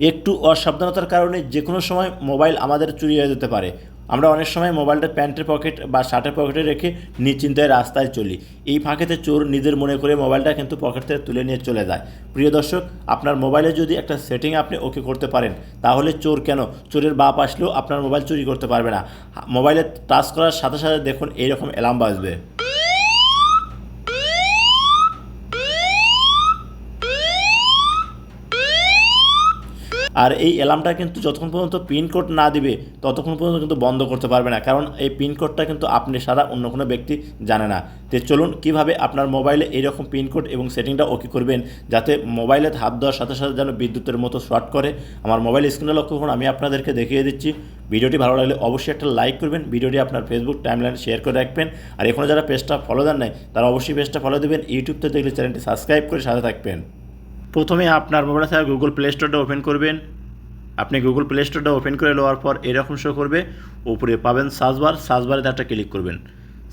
একটু অসাবধানতার কারণে যে কোনো সময় মোবাইল আমাদের চুরি হয়ে যেতে পারে। আমরা অনেক সময় মোবাইলটা প্যান্টের পকেট বা শার্টের পকেটে রেখে নিশ্চিন্তায় রাস্তায় চলি। এই ফাঁকেতে চোর নিজের মনে করে মোবাইলটা কিন্তু পকেট থেকে তুলে নিয়ে চলে যায়। প্রিয় দর্শক, আপনার মোবাইলে যদি একটা সেটিং আপনি ওকে করতে পারেন, তাহলে চোর কেন? চোরের বাপ আসলেও আপনার মোবাইল চুরি করতে পারবে না। মোবাইলে টাচ করার সাথে সাথে দেখুন এইরকম অ্যালার্ম বাজবে। আর এই অ্যালার্মটা কিন্তু যতক্ষণ পর্যন্ত পিনকোড না দিবে, ততক্ষণ পর্যন্ত কিন্তু বন্ধ করতে পারবে না। কারণ এই পিনকোডটা কিন্তু আপনি সারা অন্য কোনো ব্যক্তি জানে না। তো চলুন কীভাবে আপনার মোবাইলে এইরকম পিনকোড এবং সেটিংটা ওকে করবেন, যাতে মোবাইলে হাত দেওয়ার সাথে সাথে যেন বিদ্যুতের মতো শর্ট করে। আমার মোবাইল স্ক্রিনে লক্ষ্য করুন, আমি আপনাদেরকে দেখিয়ে দিচ্ছি। ভিডিওটি ভালো লাগলে অবশ্যই একটা লাইক করবেন, ভিডিওটি আপনার ফেসবুক টাইমলাইনে শেয়ার করে রাখবেন। আর এখনও যারা পেজটা ফলো দেন নাই, তারা অবশ্যই পেজটা ফলো দেবেন ইউটিউবতে দেখলে চ্যানেলটি সাবস্ক্রাইব করে সাথে থাকবেন। প্রথমে আপনার মোবাইলে থাকা গুগল প্লে স্টোরটা ওপেন করবেন। আপনি গুগল প্লে স্টোরটা ওপেন করে নেওয়ার পর এরকম শো করবে, উপরে পাবেন সার্চবার সার্চবারে একটা ক্লিক করবেন।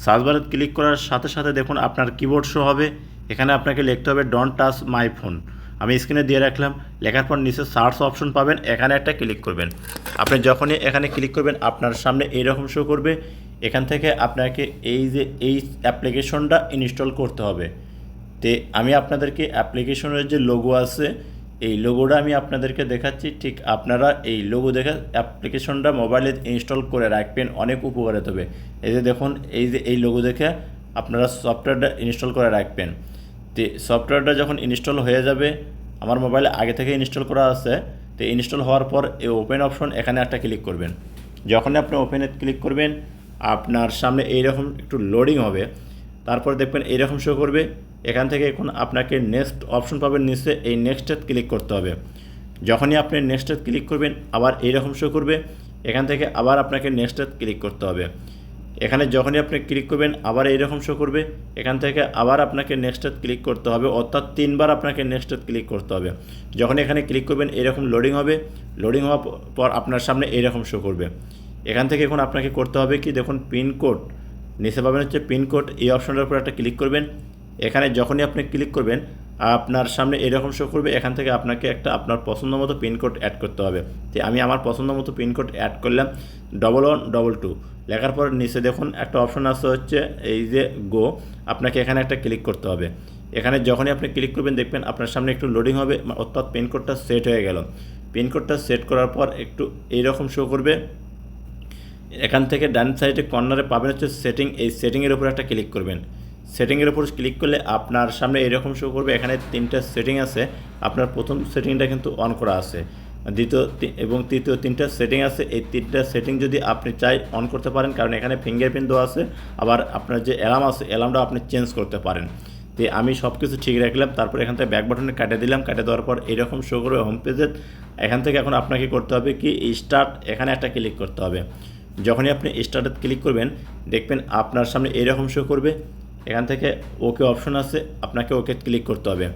সার্চবারে ক্লিক করার সাথে সাথে দেখুন আপনার কিবোর্ড শো হবে, এখানে আপনাকে লিখতে হবে ডন্ট টাচ মাই ফোন আমি স্ক্রিনে দিয়ে রাখলাম, লেখার পর নিচে সার্চ অপশন পাবেন, এখানে একটা ক্লিক করবেন। আপনি যখনই এখানে ক্লিক করবেন, আপনার সামনে এইরকম শো করবে, এখান থেকে আপনাকে এই যে এই অ্যাপ্লিকেশনটা ইনস্টল করতে হবে। তে আমি আপনাদেরকে অ্যাপ্লিকেশনের যে লোগো আছে এই লোগোটা আমি আপনাদেরকে দেখাচ্ছি। ঠিক আপনারা এই লোগো দেখে অ্যাপ্লিকেশনটা মোবাইলে ইনস্টল করে রাখবেন, অনেক উপকারিত হবে। এই যে দেখুন, এই যে এই লোগো দেখে আপনারা সফটওয়্যারটা ইনস্টল করে রাখবেন। তো সফটওয়্যারটা যখন ইনস্টল হয়ে যাবে, আমার মোবাইলে আগে থেকে ইনস্টল করা আছে। তো ইনস্টল হওয়ার পর এই ওপেন অপশন এখানে একটা ক্লিক করবেন। যখনই আপনি ওপেনে ক্লিক করবেন, আপনার সামনে এইরকম একটু লোডিং হবে। তারপর দেখবেন এইরকম শো করবে। এখান থেকে এখন আপনাকে নেক্সট অপশন পাবেন নিচে এই নেক্সটে ক্লিক করতে হবে। যখনই আপনি নেক্সটে ক্লিক করবেন, আবার এইরকম শো করবে, এখান থেকে আবার আপনাকে নেক্সটে ক্লিক করতে হবে। এখানে যখনই আপনি ক্লিক করবেন, আবার এইরকম শো করবে, এখান থেকে আবার আপনাকে নেক্সটে ক্লিক করতে হবে, অর্থাৎ তিনবার আপনাকে নেক্সটে ক্লিক করতে হবে। যখন এখানে ক্লিক করবেন, এরকম লোডিং হবে লোডিং হওয়ার পর আপনার সামনে এইরকম শো করবে। এখান থেকে এখন আপনাকে করতে হবে কি, দেখুন পিনকোড নিচে পাবেন হচ্ছে পিনকোড এই অপশনটার উপর একটা ক্লিক করবেন। এখানে যখনই আপনি ক্লিক করবেন, আপনার সামনে এরকম শো করবে, এখান থেকে আপনাকে একটা আপনার পছন্দ মতো পিনকোড অ্যাড করতে হবে। তো আমি আমার পছন্দ মতো পিনকোড অ্যাড করলাম ডবল ওয়ান ডবল টু লেখার পর নিচে দেখুন একটা অপশন আছে হচ্ছে, এই যে গো আপনাকে এখানে একটা ক্লিক করতে হবে। এখানে যখনই আপনি ক্লিক করবেন, দেখবেন আপনার সামনে একটু লোডিং হবে, অর্থাৎ পিনকোডটা সেট হয়ে গেল। পিনকোডটা সেট করার পর একটু এইরকম শো করবে। এখান থেকে ডান সাইডে কর্নারে পাবেন হচ্ছে সেটিং এই সেটিংয়ের উপর একটা ক্লিক করবেন। সেটিংয়ের উপর ক্লিক করলে আপনার সামনে এরকম শো করবে। এখানে তিনটা সেটিং আছে। আপনার প্রথম সেটিংটা কিন্তু অন করা আছে। দ্বিতীয় এবং তৃতীয় তিনটা সেটিং আছে। এই তিনটা সেটিং যদি আপনি চাই অন করতে পারেন, কারণ এখানে ফিঙ্গারপ্রিন্ট দেওয়া আছে। আবার আপনার যে অ্যালার্ম আছে অ্যালার্মটা আপনি চেঞ্জ করতে পারেন। তো আমি সব কিছু ঠিক রাখলাম। তারপর এখান থেকে ব্যাক বাটনে কাটে দিলাম। কাটে দেওয়ার পর এরকম শো করবে হোম পেজে এখান থেকে এখন আপনাকে করতে হবে কি স্টার্ট এখানে একটা ক্লিক করতে হবে। যখনই আপনি স্টার্টে ক্লিক করবেন, দেখবেন আপনার সামনে এরকম শো করবে। এখান থেকে ওকে অপশন আছে, আপনাকে ওকে ক্লিক করতে হবে।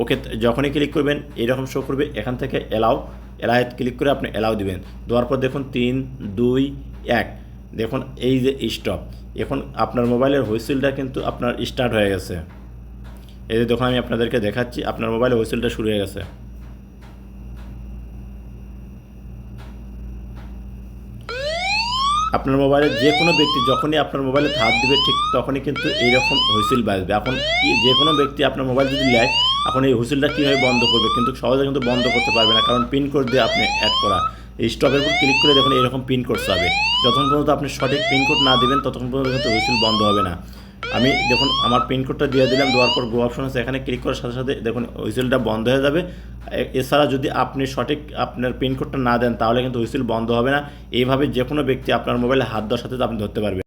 ওকে যখনই ক্লিক করবেন এরকম শো করবে, এখান থেকে এলাও এলাওয়ে ক্লিক করে আপনি এলাও দিবেন। দেওয়ার পর দেখুন তিন, দুই, এক। দেখুন এই যে স্টপ এখন আপনার মোবাইলের হুইসেলটা কিন্তু আপনার স্টার্ট হয়ে গেছে। এই যে দেখুন আমি আপনাদেরকে দেখাচ্ছি, আপনার মোবাইলে হুইসেলটা শুরু হয়ে গেছে। আপনার মোবাইলে যে কোনো ব্যক্তি যখনই আপনার মোবাইলে হাত দিবে, ঠিক তখনই কিন্তু এইরকম হুইসেল বাজবে। এখন যে কোনো ব্যক্তি আপনার মোবাইল যদি নেয়, এখন এই হুইসেলটা কীভাবে বন্ধ করবে? কিন্তু সহজে কিন্তু বন্ধ করতে পারবে না, কারণ পিন কোড দিয়ে আপনি অ্যাড করা। এই স্টপের উপর ক্লিক করে দেখুন এরকম পিন কোড যাবে যতক্ষণ পর্যন্ত আপনি সঠিক পিন কোড না দেবেন, ততক্ষণ পর্যন্ত কিন্তু হুইসেল বন্ধ হবে না। আমি দেখুন, আমার পিনকোডটা দিয়ে দিলাম, দেওয়ার পর গো অপশন আছে, এখানে ক্লিক করার সাথে সাথে দেখুন, হুইসেলটা বন্ধ হয়ে যাবে। এছাড়া যদি আপনি সঠিক আপনার পিনকোডটা না দেন, তাহলে কিন্তু হুইসেল বন্ধ হবে না। এইভাবে যে কোনো ব্যক্তি আপনার মোবাইলে হাত দেওয়ার সাথে আপনি ধরতে পারবেন।